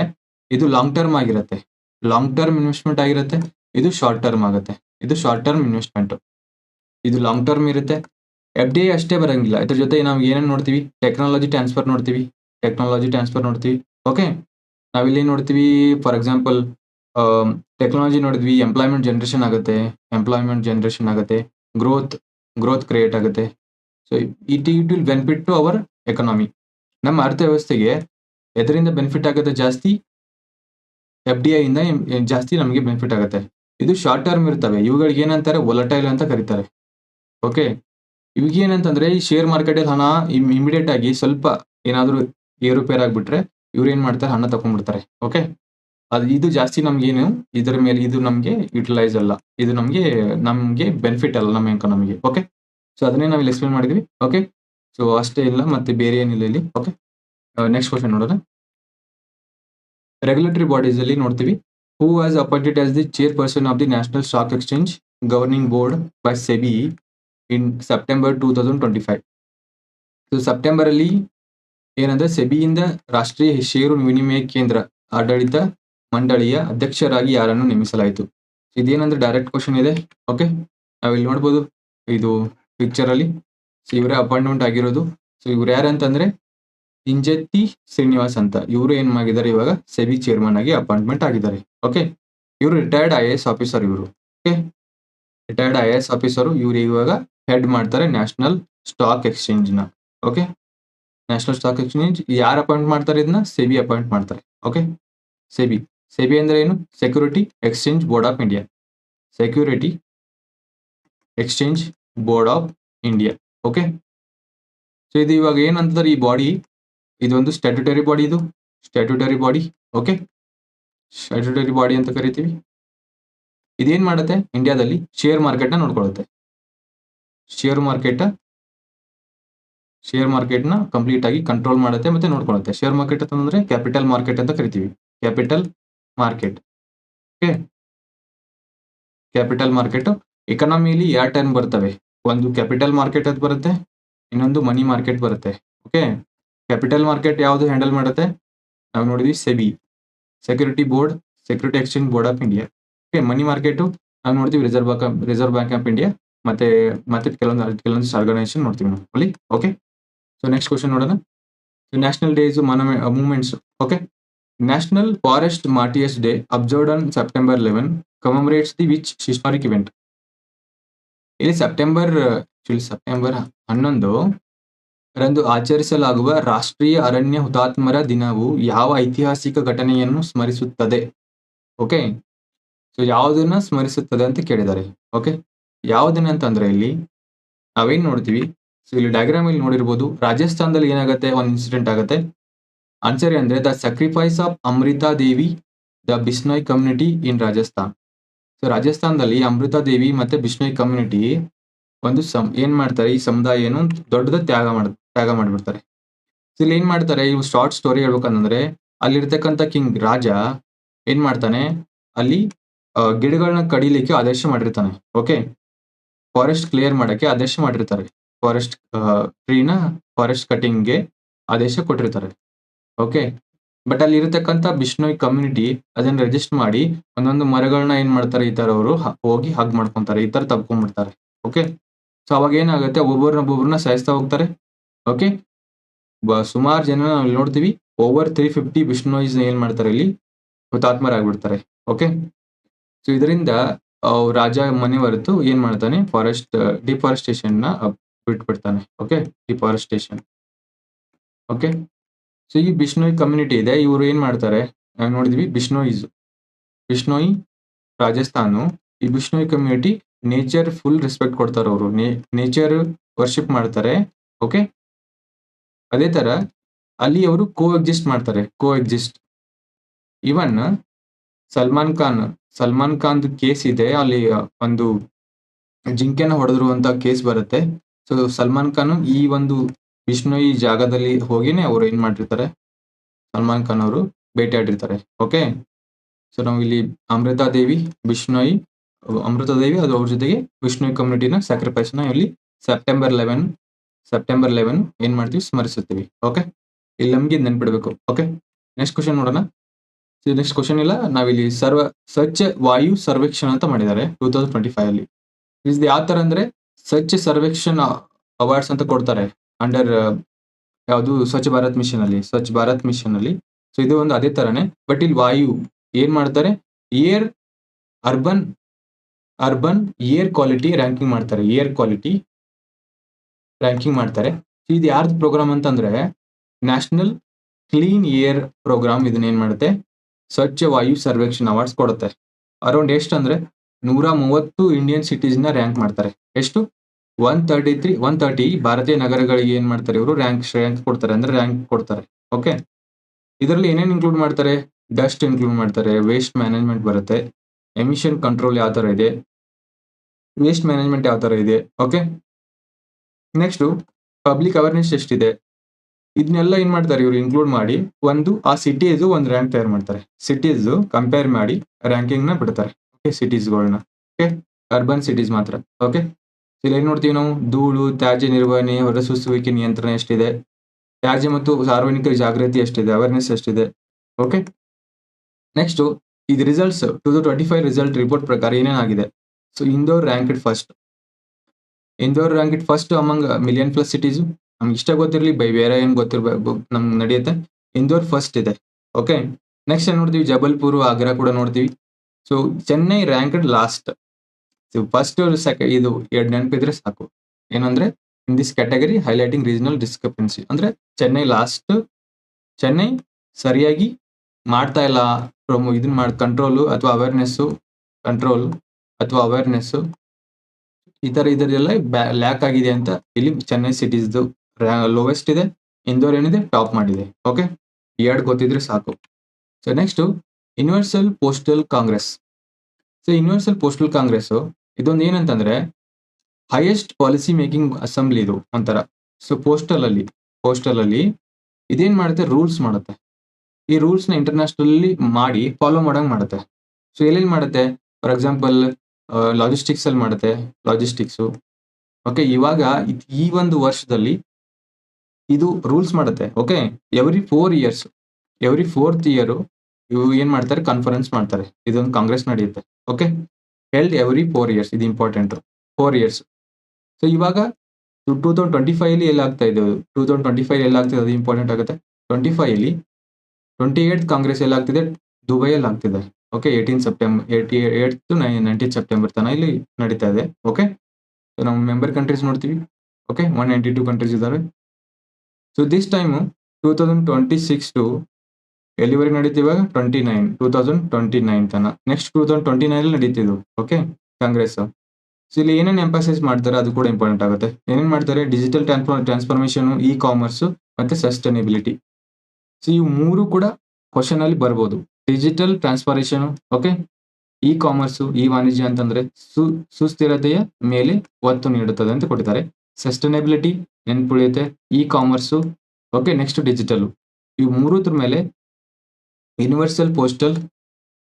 ಇದು ಲಾಂಗ್ ಟರ್ಮ್ ಆಗಿರುತ್ತೆ. ಲಾಂಗ್ ಟರ್ಮ್ ಇನ್ವೆಸ್ಟ್ಮೆಂಟ್ ಆಗಿರುತ್ತೆ. ಇದು ಶಾರ್ಟ್ ಟರ್ಮ್ ಆಗುತ್ತೆ. ಇದು ಶಾರ್ಟ್ ಟರ್ಮ್ ಇನ್ವೆಸ್ಟ್ಮೆಂಟ್ ಇದು ಲಾಂಗ್ ಟರ್ಮ್ ಇರುತ್ತೆ. ಎಫ್ ಡಿ ಅಷ್ಟೇ ಬರಂಗಿಲ್ಲ. ಇದ್ರ ಜೊತೆ ನಾವು ಏನೇನು ನೋಡ್ತೀವಿ? ಟೆಕ್ನಾಲಜಿ ಟ್ರಾನ್ಸ್ಫರ್ ನೋಡ್ತೀವಿ. ಟೆಕ್ನಾಲಜಿ ಟ್ರಾನ್ಸ್ಫರ್ ನೋಡ್ತೀವಿ. ಓಕೆ ನಾವಿಲ್ಲಿ ನೋಡ್ತೀವಿ ಫಾರ್ ಎಕ್ಸಾಂಪಲ್ ಟೆಕ್ನಾಲಜಿ ನೋಡಿದ್ವಿ ಎಂಪ್ಲಾಯ್ಮೆಂಟ್ ಜನ್ರೇಷನ್ ಆಗುತ್ತೆ ಎಂಪ್ಲಾಯ್ಮೆಂಟ್ ಜನ್ರೇಷನ್ ಆಗುತ್ತೆ ಗ್ರೋತ್ ಗ್ರೋತ್ ಕ್ರಿಯೇಟ್ ಆಗುತ್ತೆ. So it it will benefit to our economy ನಮ್ಮ ಅರ್ಥವ್ಯವಸ್ಥೆಗೆ ಎದರಿಂದ ಬೆನಿಫಿಟ್ ಆಗುತ್ತೆ ಜಾಸ್ತಿ? ಎಫ್ ಡಿ ಐ ಇಂದ ಜಾಸ್ತಿ ನಮಗೆ ಬೆನಿಫಿಟ್ ಆಗುತ್ತೆ. ಇದು ಶಾರ್ಟ್ ಟರ್ಮ್ ಇರ್ತವೆ. ಇವುಗಳಿಗೆ ಏನಂತಾರೆ? ಒಲಟೈಲ್ ಅಂತ ಕರೀತಾರೆ. ಓಕೆ ಇವಾಗ ಏನಂತಂದ್ರೆ ಈ ಶೇರ್ ಮಾರ್ಕೆಟಲ್ಲಿ ಹಣ ಇಮಿಡಿಯೇಟ್ ಆಗಿ ಸ್ವಲ್ಪ ಏನಾದರೂ ಏರುಪೇರ್ ಆಗ್ಬಿಟ್ರೆ ಇವ್ರು ಏನ್ ಮಾಡ್ತಾರೆ? ಹಣ ತಗೊಂಡ್ಬಿಡ್ತಾರೆ ಓಕೆ ಅದು ಇದು ಜಾಸ್ತಿ ನಮ್ಗೇನು, ಇದರ ಮೇಲೆ ಇದು ನಮಗೆ ಯುಟಿಲೈಸ್ ಅಲ್ಲ. ಇದು ನಮಗೆ ನಮಗೆ ಬೆನಿಫಿಟ್ ಅಲ್ಲ ನಮ್ಮ ಎಕನಾಮಿಗೆ ಓಕೆ ಸೊ ಅದನ್ನೇ ನಾವು ಇಲ್ಲಿ ಎಕ್ಸ್ಪ್ಲೇನ್ ಮಾಡಿದ್ವಿ. ಓಕೆ ಸೊ ಅಷ್ಟೇ ಇಲ್ಲ, ಮತ್ತೆ ಬೇರೆ ಏನಿಲ್ಲ ಇಲ್ಲಿ. ಓಕೆ ನೆಕ್ಸ್ಟ್ ಕ್ವಶನ್ ನೋಡೋಣ. ರೆಗ್ಯುಲೇಟರಿ ಬಾಡೀಸ್ ಅಲ್ಲಿ ನೋಡ್ತೀವಿ. Who as appointed as the chairperson of the national stock exchange governing board by SEBI in September two thousand twenty five so September ಅಲ್ಲಿ ಏನಂದ್ರೆ ಸೆಬಿಯಿಂದ ರಾಷ್ಟ್ರೀಯ ಷೇರು ವಿನಿಮಯ ಕೇಂದ್ರ, ಆಡಳಿತ ಮಂಡಳಿಯ ಅಧ್ಯಕ್ಷರಾಗಿ ಯಾರನ್ನು ನೇಮಿಸಲಾಯಿತು. ಇದೇನಂದ್ರೆ ಡೈರೆಕ್ಟ್ ಕ್ವಶನ್ ಇದೆ. ಓಕೆ ನಾವಿಲ್ಲಿ ನೋಡ್ಬೋದು. ಇದು ಪಿಕ್ಚರ್ ಅಲ್ಲಿ. ಸೊ ಇವರೇ ಅಪಾಯಿಂಟ್ಮೆಂಟ್ ಆಗಿರೋದು. ಸೊ ಇವ್ರು ಯಾರಂತಂದ್ರೆ ಇಂಜೆತ್ತಿ ಶ್ರೀನಿವಾಸ್ ಅಂತ. ಇವರು ಏನ್ ಮಾಡಿದ್ದಾರೆ ಇವಾಗ? ಸೆಬಿ ಚೇರ್ಮನ್ ಆಗಿ ಅಪಾಯಿಂಟ್ಮೆಂಟ್ ಆಗಿದ್ದಾರೆ. ಓಕೆ ಇವರು ರಿಟೈರ್ಡ್ ಐ ಆಫೀಸರ್ ಇವರು. Okay retired I A S officer ಇವರು ಇವಾಗ ಹೆಡ್ ಮಾಡ್ತಾರೆ ನ್ಯಾಷನಲ್ ಸ್ಟಾಕ್ ಎಕ್ಸ್ಚೇಂಜ್ನ. ಓಕೆ ನ್ಯಾಷನಲ್ ಸ್ಟಾಕ್ ಎಕ್ಸ್ಚೇಂಜ್ ಯಾರು ಅಪಾಯಿಂಟ್ ಮಾಡ್ತಾರೆ ಇದನ್ನ ಸೆಬಿ ಅಪಾಯಿಂಟ್ ಮಾಡ್ತಾರೆ. ಓಕೆ ಸೆಬಿ ಸೆಬಿ ಅಂದ್ರೆ ಏನು? Security exchange board of India security exchange board of India okay so ಇದು ಇವಾಗ ಏನಂತಾರೆ ಈ ಬಾಡಿ ಇದೊಂದು ಸ್ಟ್ಯಾಟ್ಯುಟರಿ ಬಾಡಿ ಇದು. Statutory body okay statutory body ಅಂತ ಕರಿತೀವಿ. ಇದೇನು ಮಾಡುತ್ತೆ? ಇಂಡಿಯಾದಲ್ಲಿ ಶೇರ್ ಮಾರ್ಕೆಟ್ನ ನೋಡ್ಕೊಳ್ಳುತ್ತೆ ಶೇರ್ ಮಾರ್ಕೆಟ್ ಶೇರ್ ಮಾರ್ಕೆಟ್ನ ಕಂಪ್ಲೀಟ್ ಆಗಿ ಕಂಟ್ರೋಲ್ ಮಾಡುತ್ತೆ ಮತ್ತೆ ನೋಡ್ಕೊಳ್ಳುತ್ತೆ. ಶೇರ್ ಮಾರ್ಕೆಟ್ ಅಂತಂದ್ರೆ ಕ್ಯಾಪಿಟಲ್ ಮಾರ್ಕೆಟ್ ಅಂತ ಕರಿತೀವಿ. Capital market okay capital market ಎಕನಾಮಿಲಿ ಎರಡು ಟೈಮ್ ಬರ್ತವೆ? ಒಂದು ಕ್ಯಾಪಿಟಲ್ ಮಾರ್ಕೆಟ್ ಅಂತ ಬರುತ್ತೆ, ಇನ್ನೊಂದು ಮನಿ ಮಾರ್ಕೆಟ್ ಬರುತ್ತೆ. ಓಕೆ ಕ್ಯಾಪಿಟಲ್ ಮಾರ್ಕೆಟ್ ಯಾವುದು ಹ್ಯಾಂಡಲ್ ಮಾಡುತ್ತೆ? ನಾವು ನೋಡಿದ್ವಿ SEBI security board security exchange board of India okay money market ನಾವು ನೋಡ್ತೀವಿ reserve bank reserve bank of India ಮತ್ತೆ ಮತ್ತೆ ಕೆಲವೊಂದು ಕೆಲವೊಂದು ಆರ್ಗನೈಸೇಷನ್ ನೋಡ್ತೀವಿ ನಾವು. ಓಕೆ ಸೊ ನೆಕ್ಸ್ಟ್ ಕ್ವಶನ್ ನೋಡೋಣ. National days moments okay national forest martyrs day observed on September eleven commemorates the which historic event ಇಲ್ಲಿ ಸೆಪ್ಟೆಂಬರ್ ಸೆಪ್ಟೆಂಬರ್ ಹನ್ನೊಂದು, ರಂದು ಆಚರಿಸಲಾಗುವ ರಾಷ್ಟ್ರೀಯ ಅರಣ್ಯ ಹುತಾತ್ಮರ ದಿನವು ಯಾವ ಐತಿಹಾಸಿಕ ಘಟನೆಯನ್ನು ಸ್ಮರಿಸುತ್ತದೆ? ಓಕೆ ಸೊ ಯಾವುದನ್ನ ಸ್ಮರಿಸುತ್ತದೆ ಅಂತ ಕೇಳಿದ್ದಾರೆ ಓಕೆ ಯಾವುದನ್ನ ಅಂತಂದ್ರೆ ಇಲ್ಲಿ ನಾವೇನ್ ನೋಡ್ತೀವಿ? ಸೊ ಇಲ್ಲಿ ಡಯಾಗ್ರಾಮ್ ಇಲ್ಲಿ ನೋಡಿರ್ಬೋದು, ರಾಜಸ್ಥಾನದಲ್ಲಿ ಏನಾಗುತ್ತೆ? ಒಂದು ಇನ್ಸಿಡೆಂಟ್ ಆಗುತ್ತೆ. ಆನ್ಸರ್ ಅಂದ್ರೆ the sacrifice of Amrita Devi the Bishnoi community in Rajasthan so ರಾಜಸ್ಥಾನದಲ್ಲಿ ಅಮೃತಾ ದೇವಿ ಮತ್ತೆ ಬಿಷ್ಣೋಯ್ ಕಮ್ಯುನಿಟಿ ಒಂದು ಸಮ್, ಏನ್ ಮಾಡ್ತಾರೆ? ಈ ಸಮುದಾಯ ಏನು ದೊಡ್ಡದ ತ್ಯಾಗ ಮಾಡ್, ತ್ಯಾಗ ಮಾಡ್ಬಿಡ್ತಾರೆ. ಸೊ ಇಲ್ಲಿ ಏನ್ ಮಾಡ್ತಾರೆ? ಇವು ಶಾರ್ಟ್ ಸ್ಟೋರಿ ಹೇಳ್ಬೇಕಂತಂದ್ರೆ, ಅಲ್ಲಿರ್ತಕ್ಕಂಥ ಕಿಂಗ್ ರಾಜ ಏನ್ ಮಾಡ್ತಾನೆ? ಅಲ್ಲಿ ಗಿಡಗಳನ್ನ ಕಡಿಲಿಕ್ಕೆ ಆದೇಶ ಮಾಡಿರ್ತಾನೆ ಓಕೆ ಫಾರೆಸ್ಟ್ ಕ್ಲಿಯರ್ ಮಾಡಕ್ಕೆ ಆದೇಶ ಮಾಡಿರ್ತಾರೆ. ಫಾರೆಸ್ಟ್ ಟ್ರೀನ ಫಾರೆಸ್ಟ್ ಕಟಿಂಗ್ಗೆ ಆದೇಶ ಕೊಟ್ಟಿರ್ತಾರೆ. ಓಕೆ ಬಟ್ ಅಲ್ಲಿ ಇರತಕ್ಕಂತ ಬಿಷ್ಣೋಯ್ ಕಮ್ಯುನಿಟಿ ಅದನ್ನ ರಿಜಿಸ್ಟರ್ ಮಾಡಿ ಒಂದೊಂದು ಮರಗಳನ್ನ ಏನ್ ಮಾಡ್ತಾರೆ ಈ ತರ ಅವರು ಹೋಗಿ ಹಗ್ ಮಾಡ್ಕೊಂತಾರೆ, ಈ ತರ ತಪ್ಕೊಂಡ್ಬಿಡ್ತಾರೆ ಓಕೆ ಸೊ ಅವಾಗ ಏನಾಗುತ್ತೆ ಒಬ್ಬೊಬ್ಬರನ್ನ ಒಬ್ಬೊಬ್ಬರನ್ನ ಸಾಯಿಸ್ತಾ ಹೋಗ್ತಾರೆ. ಓಕೆ ಸುಮಾರು ಜನ ನಾವು ನೋಡ್ತೀವಿ ಓವರ್ ತ್ರೀ ಫಿಫ್ಟಿ ಬಿಷ್ಣೋಯ್ಸ್ ಏನ್ ಮಾಡ್ತಾರೆ ಇಲ್ಲಿ ಹುತಾತ್ಮರಾಗ್ಬಿಡ್ತಾರೆ ಓಕೆ ಸೊ ಇದರಿಂದ ರಾಜ ಮನೆ ಹೊರತು ಏನ್ ಮಾಡ್ತಾನೆ ಫಾರೆಸ್ಟ್ ಡಿಫಾರೆಸ್ಟೇಷನ್ನ ಅಪ್- ಬಿಟ್ಬಿಡ್ತಾನೆ. ಓಕೆ ಡಿಫಾರೆಸ್ಟೇಷನ್ ಓಕೆ ಸೊ ಈ ಬಿಷ್ಣೋಯ್ ಕಮ್ಯುನಿಟಿ ಇದೆ. ಇವರು ಏನ್ ಮಾಡ್ತಾರೆ? ನಾವು ನೋಡಿದ್ವಿ ಬಿಷ್ಣೋಯಿಸ್ ಬಿಷ್ಣೋಯಿ ರಾಜಸ್ಥಾನು. ಈ Bishnoi community nature full respect ಕೊಡ್ತಾರೆ ಅವರು. ನೇಚರ್ ವರ್ಷಿಪ್ ಮಾಡ್ತಾರೆ. ಓಕೆ ಅದೇ ತರ ಅಲ್ಲಿ ಅವರು ಕೋ ಎಕ್ಸಿಸ್ಟ್ ಮಾಡ್ತಾರೆ. Coexist even Salman Khan Salman Khan case ಇದೆ. ಅಲ್ಲಿ ಒಂದು ಜಿಂಕೆನ ಹೊಡೆದ್ರು ಕೇಸ್ ಬರುತ್ತೆ. ಸೊ ಸಲ್ಮಾನ್ ಖಾನ್ ಈ ಒಂದು ಬಿಷ್ಣೋಯ್ ಜಾಗದಲ್ಲಿ ಹೋಗಿನೇ ಅವ್ರು ಏನ್ ಮಾಡಿರ್ತಾರೆ? ಸಲ್ಮಾನ್ ಖಾನ್ ಅವರು ಭೇಟಿಯಾಡಿರ್ತಾರೆ ಓಕೆ ಸೊ ನಾವು ಇಲ್ಲಿ ಅಮೃತಾ ದೇವಿ, ವಿಷ್ಣುಯಿ, ಅಮೃತಾ ದೇವಿ ಅದು ಅವ್ರ ಜೊತೆಗೆ ವಿಷ್ಣು ಕಮ್ಯುನಿಟಿನ ಸ್ಯಾಕ್ರಿಫೈಸ್ನ ಇಲ್ಲಿ ಸೆಪ್ಟೆಂಬರ್ ಲೆವೆನ್ ಸೆಪ್ಟೆಂಬರ್ ಲೆವೆನ್ ಏನ್ ಮಾಡ್ತೀವಿ? ಸ್ಮರಿಸುತ್ತೀವಿ. ಓಕೆ ಇಲ್ಲಿ ನಮ್ಗೆ ನೆನ್ಪಿಡ್ಬೇಕು. ಓಕೆ ನೆಕ್ಸ್ಟ್ ಕ್ವಶನ್ ನೋಡೋಣ. ನೆಕ್ಸ್ಟ್ ಕ್ವಶನ್ ಇಲ್ಲ. ನಾವಿಲ್ಲಿ ಸರ್ವ ಸ್ವಚ್ಛ ವಾಯು ಸರ್ವೇಕ್ಷಣ ಅಂತ ಮಾಡಿದ್ದಾರೆ. ಟೂ ತೌಸಂಡ್ ಟ್ವೆಂಟಿ ಫೈವ್ ಅಲ್ಲಿ. ಇದು ಯಾವ ತರ ಅಂದ್ರೆ ಸ್ವಚ್ಛ ಸರ್ವೇಕ್ಷಣ ಅವಾರ್ಡ್ಸ್ ಅಂತ ಕೊಡ್ತಾರೆ ಅಂಡರ್ ಯಾವುದು ಸ್ವಚ್ಛ ಭಾರತ್ ಮಿಷನ್ ಅಲ್ಲಿ, ಸ್ವಚ್ಛ ಭಾರತ್ ಮಿಷನ್ ಅಲ್ಲಿ. ಸೊ ಇದು ಒಂದು ಅದೇ ತರನೇ. ಬಟ್ ಇಲ್ಲಿ ವಾಯು ಏನ್ ಮಾಡ್ತಾರೆ? Air urban urban air quality ranking ಮಾಡ್ತಾರೆ. ಏರ್ ಕ್ವಾಲಿಟಿ ರ್ಯಾಂಕಿಂಗ್ ಮಾಡ್ತಾರೆ. ಇದು ಯಾರ್ದು ಪ್ರೋಗ್ರಾಮ್ ಅಂತಂದ್ರೆ ನ್ಯಾಷನಲ್ ಕ್ಲೀನ್ ಏರ್ ಪ್ರೋಗ್ರಾಮ್ ಇದನ್ನ ಏನ್ ಮಾಡುತ್ತೆ? ಸ್ವಚ್ಛ ವಾಯು ಸರ್ವೇಕ್ಷಣ್ ಅವಾರ್ಡ್ಸ್ ಕೊಡುತ್ತೆ. ಅರೌಂಡ್ ಎಷ್ಟು ಅಂದ್ರೆ ನೂರ ಮೂವತ್ತು ಇಂಡಿಯನ್ ಸಿಟೀಸ್ನ ರ್ಯಾಂಕ್ ಮಾಡ್ತಾರೆ. ಎಷ್ಟು? One thirty three one thirty ಭಾರತೀಯ ನಗರಗಳಿಗೆ ಏನ್ ಮಾಡ್ತಾರೆ ಇವರು? ರ್ಯಾಂಕ್ ರ್ಯಾಂಕ್ ಕೊಡ್ತಾರೆ. ಅಂದ್ರೆ ರ್ಯಾಂಕ್ ಕೊಡ್ತಾರೆ. ಓಕೆ ಇದರಲ್ಲಿ ಏನೇನು ಇನ್ಕ್ಲೂಡ್ ಮಾಡ್ತಾರೆ? ಡಸ್ಟ್ ಇನ್ಕ್ಲೂಡ್ ಮಾಡ್ತಾರೆ. ವೇಸ್ಟ್ ಮ್ಯಾನೇಜ್ಮೆಂಟ್ ಬರುತ್ತೆ. ಎಮಿಷನ್ ಕಂಟ್ರೋಲ್ ಯಾವ ತರ ಇದೆ? ವೇಸ್ಟ್ ಮ್ಯಾನೇಜ್ಮೆಂಟ್ ಯಾವ ತರ ಇದೆ? ಓಕೆ ನೆಕ್ಸ್ಟ್ ಪಬ್ಲಿಕ್ ಅವೇರ್ನೆಸ್ ಎಷ್ಟಿದೆ ಇದನ್ನೆಲ್ಲ ಏನ್ ಮಾಡ್ತಾರೆ ಇವರು? ಇನ್ಕ್ಲೂಡ್ ಮಾಡಿ ಒಂದು, ಆ ಸಿಟೀಸ್ ಒಂದು ರ್ಯಾಂಕ್ ತಯಾರು ಮಾಡ್ತಾರೆ. ಸಿಟೀಸ್ ಕಂಪೇರ್ ಮಾಡಿ ರ್ಯಾಂಕಿಂಗ್ನ ಬಿಡ್ತಾರೆ. ಓಕೆ ಸಿಟೀಸ್ಗಳನ್ನ ಓಕೆ ಅರ್ಬನ್ ಸಿಟೀಸ್ ಮಾತ್ರ. ಓಕೆ ಇಲ್ಲಿ ಏನ್ ನೋಡ್ತೀವಿ ನಾವು. ಧೂಳು, ತ್ಯಾಜ್ಯ ನಿರ್ವಹಣೆ ಹೊರಸೂಸುವಿಕೆ ನಿಯಂತ್ರಣ ಎಷ್ಟಿದೆ? ತ್ಯಾಜ್ಯ ಮತ್ತು ಸಾರ್ವಜನಿಕ ಜಾಗೃತಿ ಎಷ್ಟಿದೆ? ಅವೇರ್ನೆಸ್ ಎಷ್ಟಿದೆ? ಓಕೆ ನೆಕ್ಸ್ಟ್ ಇದು results two thousand twenty five result report ಪ್ರಕಾರ ಏನೇನಾಗಿದೆ so Indore ranked first Indore ranked first among million plus cities ನಮ್ಗೆ ಇಷ್ಟ ಗೊತ್ತಿರಲಿ, ಬೈ ಬೇರೆ ಏನ್ ಗೊತ್ತಿರ್ಬೇಕು ನಮ್ಗೆ ನಡೆಯುತ್ತೆ. ಇಂದೋರ್ ಫಸ್ಟ್ ಇದೆ. ಓಕೆ ನೆಕ್ಸ್ಟ್ ಏನ್ ನೋಡ್ತೀವಿ? ಜಬಲ್ಪುರ್, ಆಗ್ರಾ ಕೂಡ ನೋಡ್ತೀವಿ. So Chennai ranked last first second ಇದು ಎರಡು ನೆನಪಿದ್ರೆ ಸಾಕು. ಏನಂದ್ರೆ in this category highlighting regional discrepancy ಅಂದ್ರೆ, ಚೆನ್ನೈ ಲಾಸ್ಟ್ ಚೆನ್ನೈ ಸರಿಯಾಗಿ ಮಾಡ್ತಾ ಇಲ್ಲ. ಪ್ರೊಮೋ ಇದನ್ನ ಮಾಡಿ ಕಂಟ್ರೋಲು ಅಥವಾ ಅವೇರ್ನೆಸ್ಸು ಕಂಟ್ರೋಲ್ ಅಥವಾ ಅವೇರ್ನೆಸ್ ಈ ತರ ಇದರೆಲ್ಲ ಲ್ಯಾಕ್ ಆಗಿದೆ ಅಂತ ಇಲ್ಲಿ ಚೆನ್ನೈ ಸಿಟೀಸ್ದು ಲೋವೆಸ್ಟ್ ಇದೆ. ಇಂದೋರ್ ಏನಿದೆ ಟಾಪ್ ಮಾಡಿದೆ. ಓಕೆ ಎರಡು ಗೊತ್ತಿದ್ರೆ ಸಾಕು. So next universal postal congress so universal postal congress ಇದೊಂದು ಏನಂತಂದ್ರೆ ಹೈಯೆಸ್ಟ್ ಪಾಲಿಸಿ ಮೇಕಿಂಗ್ ಅಸೆಂಬ್ಲಿ ಇದು ಒಂಥರ. ಸೊ ಪೋಸ್ಟಲ್ ಅಲ್ಲಿ ಪೋಸ್ಟಲ್ ಅಲ್ಲಿ ಇದೇನ್ ಮಾಡುತ್ತೆ? ರೂಲ್ಸ್ ಮಾಡುತ್ತೆ. ಈ ರೂಲ್ಸ್ನ ಇಂಟರ್ನ್ಯಾಷನಲ್ ಮಾಡಿ ಫಾಲೋ ಮಾಡಂಗ್ ಮಾಡುತ್ತೆ. ಸೊ ಎಲ್ಲೇನ್ ಮಾಡುತ್ತೆ? ಫಾರ್ ಎಕ್ಸಾಂಪಲ್ ಲಾಜಿಸ್ಟಿಕ್ಸ್ ಅಲ್ಲಿ ಮಾಡುತ್ತೆ ಲಾಜಿಸ್ಟಿಕ್ಸ್ ಓಕೆ ಇವಾಗ ಈ ಒಂದು ವರ್ಷದಲ್ಲಿ ಇದು ರೂಲ್ಸ್ ಮಾಡುತ್ತೆ. Okay every four years every fourth year ಇವು ಏನ್ ಮಾಡ್ತಾರೆ? ಕಾನ್ಫರೆನ್ಸ್ ಮಾಡ್ತಾರೆ. ಇದೊಂದು ಕಾಂಗ್ರೆಸ್ ನಡೆಯುತ್ತೆ. Okay held every four years ಇದು ಇಂಪಾರ್ಟೆಂಟ್ ಫೋರ್ ಇಯರ್ಸ್ ಸೊ ಇವಾಗ ಟೂ ತೌಸಂಡ್ ಟ್ವೆಂಟಿ ಫೈವ್ ಅಲ್ಲಿ ಎಲ್ಲ ಆಗ್ತಾ ಇದೆ ಟೂ ತೌಸಂಡ್ ಟ್ವೆಂಟಿ ಫೈವ್ ಎಲ್ಲ ಆಗ್ತಿದೆ ಅದು ಇಂಪಾರ್ಟೆಂಟ್ ಆಗುತ್ತೆ. ಟ್ವೆಂಟಿ ಫೈವಲ್ಲಿ ಟ್ವೆಂಟಿ ಏಯ್ತ್ ಕಾಂಗ್ರೆಸ್ ಎಲ್ಲ ಆಗ್ತಿದೆ ದುಬೈಯಲ್ಲಿ ಆಗ್ತಿದೆ okay eighteen September eighty eight to nineteen September ತನಕ ಇಲ್ಲಿ ನಡೀತಾ ಇದೆ. ಓಕೆ ಸೊ ನಮ್ಮ ಮೆಂಬರ್ ಕಂಟ್ರೀಸ್ ನೋಡ್ತೀವಿ. Okay one ninety two countries ಇದ್ದಾವೆ so this time two thousand twenty six to ಎಲ್ಲಿವರೆಗೆ ನಡೀತಿ ಇವಾಗ? Twenty nine two thousand twenty nine ತನ. Next two thousand twenty nine ಅಲ್ಲಿ ನಡೀತಿದ್ದು ಓಕೆ ಕಾಂಗ್ರೆಸ್ ಸೊ ಇಲ್ಲಿ ಏನೇನು ಎಂಪಸೈಸ್ ಮಾಡ್ತಾರೆ ಅದು ಕೂಡ ಇಂಪಾರ್ಟೆಂಟ್ ಆಗುತ್ತೆ. ಏನೇನು ಮಾಡ್ತಾರೆ? ಡಿಜಿಟಲ್ ಟ್ರಾನ್ಸ್ಫಾರ್ಮೇಶನ್ ಇ ಕಾಮರ್ಸ್ ಮತ್ತೆ ಸಸ್ಟೈನಬಿಲಿಟಿ ಸೊ ಇವು ಮೂರು ಕೂಡ ಕ್ವಶನ್ ಅಲ್ಲಿ ಬರ್ಬೋದು. Digital transformation okay e commerce E ವಾಣಿಜ್ಯ ಅಂತಂದ್ರೆ ಸು, ಸುಸ್ಥಿರತೆಯ ಮೇಲೆ ಒತ್ತು ನೀಡುತ್ತದೆ ಅಂತ ಕೊಟ್ಟಿದ್ದಾರೆ. Sustainability ನೆನ್ಪುಳಿಯುತ್ತೆ. E commerce okay next digital ಇವು ಮೂರುದ್ರ ಮೇಲೆ universal postal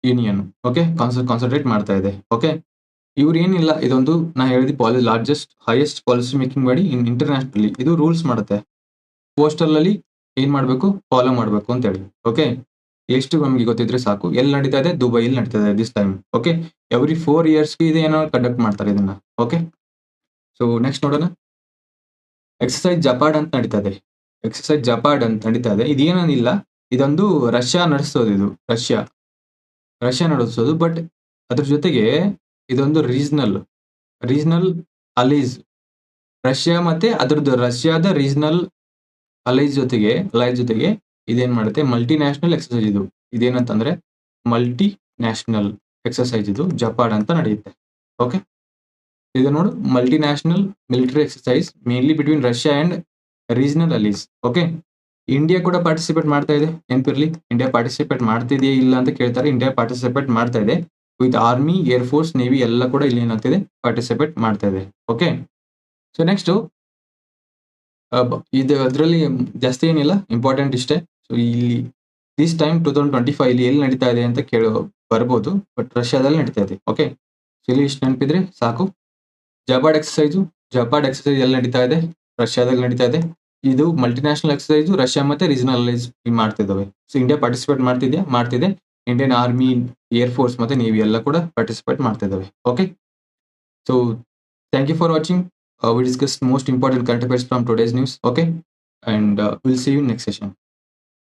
union okay concentrate ಮಾಡ್ತಾ ಇದೆ. ಓಕೆ ಇವ್ರು ಏನಿಲ್ಲ, ಇದೊಂದು, ನಾ ಹೇಳಿದ ಪಾಲಿ ಲಾರ್ಜೆಸ್ಟ್ ಹೈಯೆಸ್ಟ್ ಪಾಲಿಸಿ ಮೇಕಿಂಗ್ ಮಾಡಿ ಇನ್ ಇಂಟರ್ನ್ಯಾಷನಲಿ ಇದು ರೂಲ್ಸ್ ಮಾಡುತ್ತೆ. ಪೋಸ್ಟಲ್ ಅಲ್ಲಿ ಏನ್ ಮಾಡಬೇಕು? ಫಾಲೋ ಮಾಡಬೇಕು ಅಂತ ಹೇಳಿ. ಓಕೆ ಎಷ್ಟು ನಮಗೆ ಗೊತ್ತಿದ್ರೆ ಸಾಕು. ಎಲ್ಲಿ ನಡೀತಾ ಇದೆ? ದುಬೈಲಿ ನಡೀತಾ ಇದೆ this time okay every four ಇಯರ್ಸ್ಗೆ ಇದೇನೋ ಕಂಡಕ್ಟ್ ಮಾಡ್ತಾರೆ ಇದನ್ನ. ಓಕೆ ಸೊ ನೆಕ್ಸ್ಟ್ ನೋಡೋಣ. ಎಕ್ಸಸೈಸ್ ಜಪಾಡ್ ಅಂತ ನಡೀತಾ ಇದೆ. ಎಕ್ಸಸೈಸ್ ಜಪಾಡ್ ಅಂತ ನಡೀತಾ ಇದೆ. ಇದೇನೇನಿಲ್ಲ ಇದೊಂದು ರಷ್ಯಾ ನಡೆಸೋದು ಇದು, ರಷ್ಯಾ. ರಷ್ಯಾ ನಡೆಸೋದು ಬಟ್ ಅದ್ರ ಜೊತೆಗೆ ಇದೊಂದು ರೀಜನಲ್ ರೀಜನಲ್ ಅಲೈಸ್ ರಷ್ಯಾ ಮತ್ತೆ ಅದರದ್ದು ರಷ್ಯಾದ ರೀಜನಲ್ ಅಲೈಸ್ ಜೊತೆಗೆ ಅಲೈಸ್ ಜೊತೆಗೆ ಇದೇನ್ ಮಾಡುತ್ತೆ? ಮಲ್ಟಿ ನ್ಯಾಷನಲ್ ಎಕ್ಸಸೈಸ್ ಇದು. ಇದೇನಂತಂದ್ರೆ ಮಲ್ಟಿ ನ್ಯಾಷನಲ್ ಎಕ್ಸಸೈಸ್ ಇದು ಜಪಾಡ್ ಅಂತ ನಡೆಯುತ್ತೆ. ಓಕೆ ಇದು ನೋಡು multinational military exercise mainly between Russia and regional allies okay India ಕೂಡ ಪಾರ್ಟಿಸಿಪೇಟ್ ಮಾಡ್ತಾ ಇದೆ. ನೆನಪಿರ್ಲಿ ಇಂಡಿಯಾ ಪಾರ್ಟಿಸಿಪೇಟ್ ಮಾಡ್ತಿದೆಯಾ ಇಲ್ಲ ಅಂತ ಕೇಳ್ತಾರೆ. ಇಂಡಿಯಾ ಪಾರ್ಟಿಸಿಪೇಟ್ ಮಾಡ್ತಾ ಇದೆ. With army air force navy ಎಲ್ಲ ಕೂಡ ಇಲ್ಲಿ ಏನಾಗ್ತಿದೆ? ಪಾರ್ಟಿಸಿಪೇಟ್ ಮಾಡ್ತಾ ಇದೆ. ಓಕೆ ಸೊ ನೆಕ್ಸ್ಟ್ ಇದು ಅದರಲ್ಲಿ ಜಾಸ್ತಿ ಏನಿಲ್ಲ. ಇಂಪಾರ್ಟೆಂಟ್ ಇಷ್ಟೇ. ಸೊ ಇಲ್ಲಿ this time two thousand twenty five ಇಲ್ಲಿ ಎಲ್ಲಿ ನಡೀತಾ ಇದೆ ಅಂತ ಕೇಳೋ, ಬರ್ಬೋದು. ಬಟ್ ರಷ್ಯಾದಲ್ಲಿ ನಡೀತಾ ಇದೆ. ಓಕೆ ಇಲ್ಲಿ ಇಷ್ಟು ನೆನಪಿದ್ರೆ ಸಾಕು. ಜಪಾಡ್ ಎಕ್ಸಸೈಸು ಜಪಾಡ್ ಎಕ್ಸಸೈಸ್ ಎಲ್ಲಿ ನಡೀತಾ ಇದೆ? ರಷ್ಯಾದಲ್ಲಿ ನಡೀತಾ ಇದೆ. ಇದು ಮಲ್ಟಿನ್ಯಾಷನಲ್ ಎಕ್ಸಸೈಸು ರಷ್ಯಾ ಮತ್ತೆ ರೀಜನಲೈಸ್ ಮಾಡ್ತಿದ್ದಾವೆ. ಸೊ ಇಂಡಿಯಾ ಪಾರ್ಟಿಸಿಪೇಟ್ ಮಾಡ್ತಿದ್ಯಾ? ಮಾಡ್ತಿದೆ. ಇಂಡಿಯನ್ ಆರ್ಮಿ ಏರ್ ಫೋರ್ಸ್ ಮತ್ತೆ ನೇವಿ ಎಲ್ಲ ಕೂಡ participate ಮಾಡ್ತಿದ್ದಾವೆ. Okay so thank you for watching we discuss most important current affairs from today's news okay and will see you next session